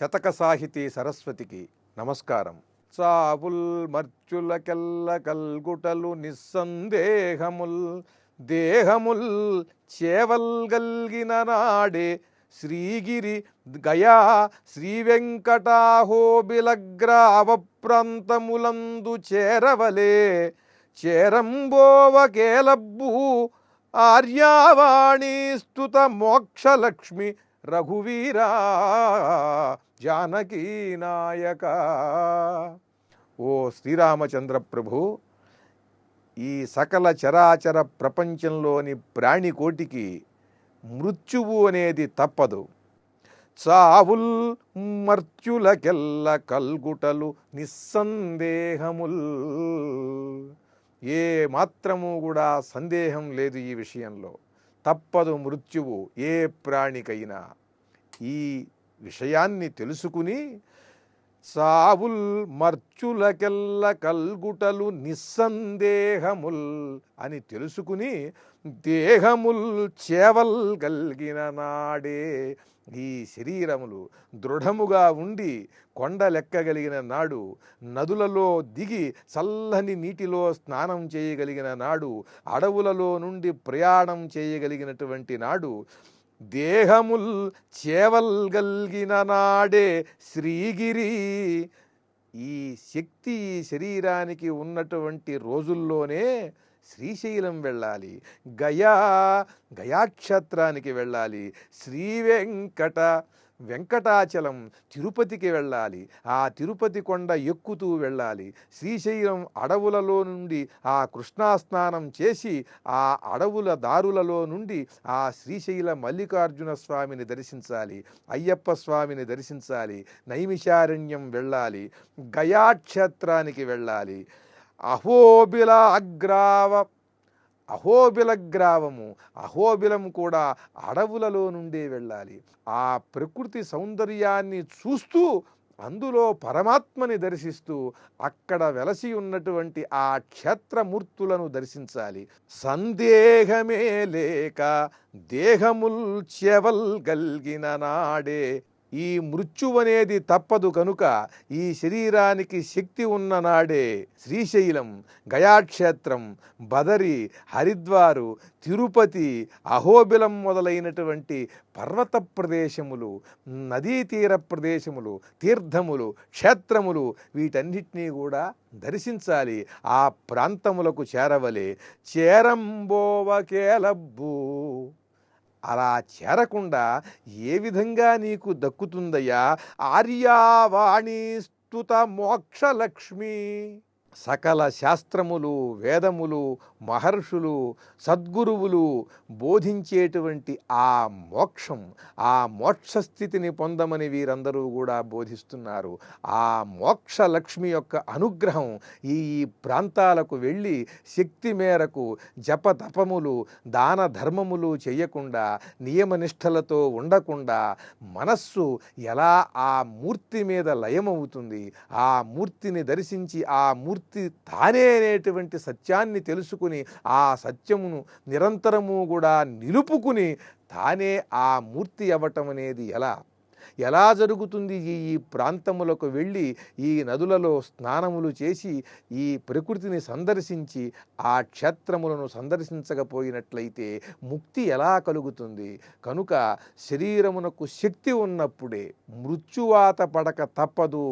శతక సాహితీ సరస్వతికి నమస్కారం. చావుల్ మర్చులకెల్ల కల్గుటలు నిస్సందేహముల్ దేహముల్ చేవల్ గల్గిన నాడే శ్రీగిరి గయా శ్రీ వెంకటాహోబిలగ్రావ ప్రాంతములందు చేరవలే చేరంబోవకేలబ్బు ఆర్యావాణి స్తుత మోక్షలక్ష్మి రఘువీరా జానకీ నాయక. ఓ శ్రీరామచంద్ర ప్రభు ఈ సకల చరాచర ప్రపంచంలోని ప్రాణికోటికి మృత్యువు అనేది తప్పదు. చావుల్ మర్త్యులకెల్ల కల్గుటలు నిస్సందేహముల్. ఏ మాత్రము కూడా సందేహం లేదు ఈ విషయంలో. తప్పదు మృత్యువు ఏ ప్రాణికైనా. ఈ విషయాన్ని తెలుసుకుని సావుల్ మర్చులకెల్ల కల్గుటలు నిస్సందేహముల్ అని తెలుసుకుని దేహముల్ చేవల్ గల్గిన నాడే ఈ శరీరములు దృఢముగా ఉండి కొండ లెక్కగలిగిన నాడు నదులలో దిగి చల్లని నీటిలో స్నానం చేయగలిగిన నాడు అడవులలో నుండి ప్రయాణం చేయగలిగినటువంటి నాడు దేహముల్ చేవల్గల్గిన నాడే శ్రీగిరి. ఈ శక్తి శరీరానికి ఉన్నటువంటి రోజుల్లోనే శ్రీశైలం వెళ్ళాలి. గయా గయాక్షేత్రానికి వెళ్ళాలి. శ్రీ వెంకట వెంకటాచలం తిరుపతికి వెళ్ళాలి. ఆ తిరుపతి కొండ ఎక్కుతూ వెళ్ళాలి. శ్రీశైలం అడవులలో నుండి ఆ కృష్ణా స్నానం చేసి ఆ అడవుల దారులలో నుండి ఆ శ్రీశైల మల్లికార్జున స్వామిని దర్శించాలి. అయ్యప్ప స్వామిని దర్శించాలి. నైమిషారణ్యం వెళ్ళాలి. గయాక్షేత్రానికి వెళ్ళాలి. అహోబిల అగ్రావ అహోబిల గ్రావము అహోబిలం కూడా అడవులలో నుండే వెళ్ళాలి. ఆ ప్రకృతి సౌందర్యాన్ని చూస్తూ అందులో పరమాత్మని దర్శిస్తూ అక్కడ వెలసి ఉన్నటువంటి ఆ క్షేత్రమూర్తులను దర్శించాలి. సందేహమే లేక దేహముల్ చెవల్ గల్గిన నాడే ఈ మృత్యువనేది తప్పదు కనుక ఈ శరీరానికి శక్తి ఉన్న నాడే శ్రీశైలం గయాక్షేత్రం బదరి హరిద్వారు తిరుపతి అహోబిలం మొదలైనటువంటి పర్వత ప్రదేశములు నదీ తీర ప్రదేశములు తీర్థములు క్షేత్రములు వీటన్నిటినీ కూడా దర్శించాలి. ఆ ప్రాంతములకు చేరవలే. చేరంబోవకేలబ్బు అలా చేరకుండా ఏ విధంగా నీకు దక్కుతుందయ్యా? ఆర్యావాణి స్తుత మోక్షలక్ష్మి. సకల శాస్త్రములు వేదములు మహర్షులు సద్గురువులు బోధించేటువంటి ఆ మోక్షం ఆ మోక్ష స్థితిని పొందమని వీరందరూ కూడా బోధిస్తున్నారు. ఆ మోక్ష లక్ష్మి యొక్క అనుగ్రహం ఈ ప్రాంతాలకు వెళ్ళి శక్తి మేరకు జపతపములు దాన ధర్మములు చేయకుండా నియమనిష్టలతో ఉండకుండా మనస్సు ఎలా ఆ మూర్తి మీద లయమవుతుంది ఆ మూర్తిని దర్శించి ఆ మూర్తి మూర్తి తానే అనేటువంటి సత్యాన్ని తెలుసుకుని ఆ సత్యమును నిరంతరము కూడా నిలుపుకుని తానే ఆ మూర్తి అవ్వటం అనేది ఎలా? ఎలా జరుగుతుంది ఈ ఈ ప్రాంతములకు వెళ్ళి ఈ నదులలో స్నానములు చేసి ఈ ప్రకృతిని సందర్శించి ఆ క్షేత్రములను సందర్శించకపోయినట్లయితే ముక్తి ఎలా కలుగుతుంది? కనుక శరీరమునకు శక్తి ఉన్నప్పుడే మృత్యువాత పడక తప్పదు.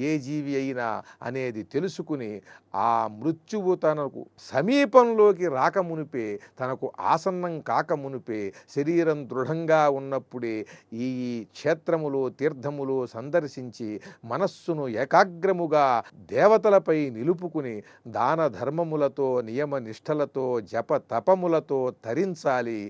ఏ జీవి అయినా అనేది తెలుసుకుని ఆ మృత్యువు తనకు సమీపంలోకి రాకమునిపే తనకు ఆసన్నం కాకమునిపే శరీరం దృఢంగా ఉన్నప్పుడే ఈ క్షేత్రములు తీర్థములు సందర్శించి మనస్సును ఏకాగ్రముగా దేవతలపై నిలుపుకుని దాన ధర్మములతో నియమ నిష్టలతో జప తపములతో తరించాలి.